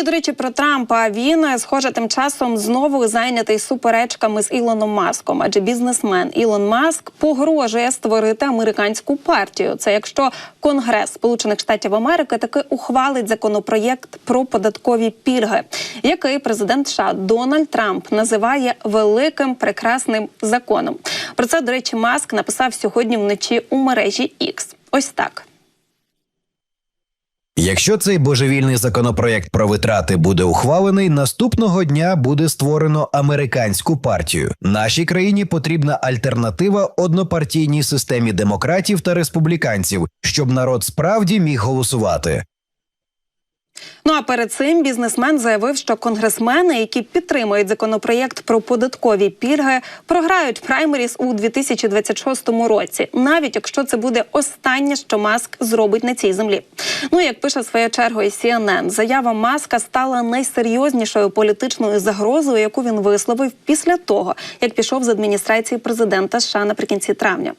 І, до речі, про Трампа він е, схоже тим часом знову зайнятий суперечками з Ілоном Маском, адже бізнесмен Ілон Маск погрожує створити американську партію. Це якщо Конгрес Сполучених Штатів Америки таки ухвалить законопроєкт про податкові пільги, який президент США Дональд Трамп називає великим прекрасним законом. Про це, до речі, Маск написав сьогодні вночі у мережі X. Ось так. Якщо цей божевільний законопроект про витрати буде ухвалений, наступного дня буде створено американську партію. Нашій країні потрібна альтернатива однопартійній системі демократів та республіканців, щоб народ справді міг голосувати. Ну а перед цим бізнесмен заявив, що конгресмени, які підтримують законопроєкт про податкові пільги, програють праймеріс у 2026 році, навіть якщо це буде останнє, що Маск зробить на цій землі. Ну як пише своєю чергою CNN, заява Маска стала найсерйознішою політичною загрозою, яку він висловив після того, як пішов з адміністрації президента США наприкінці травня.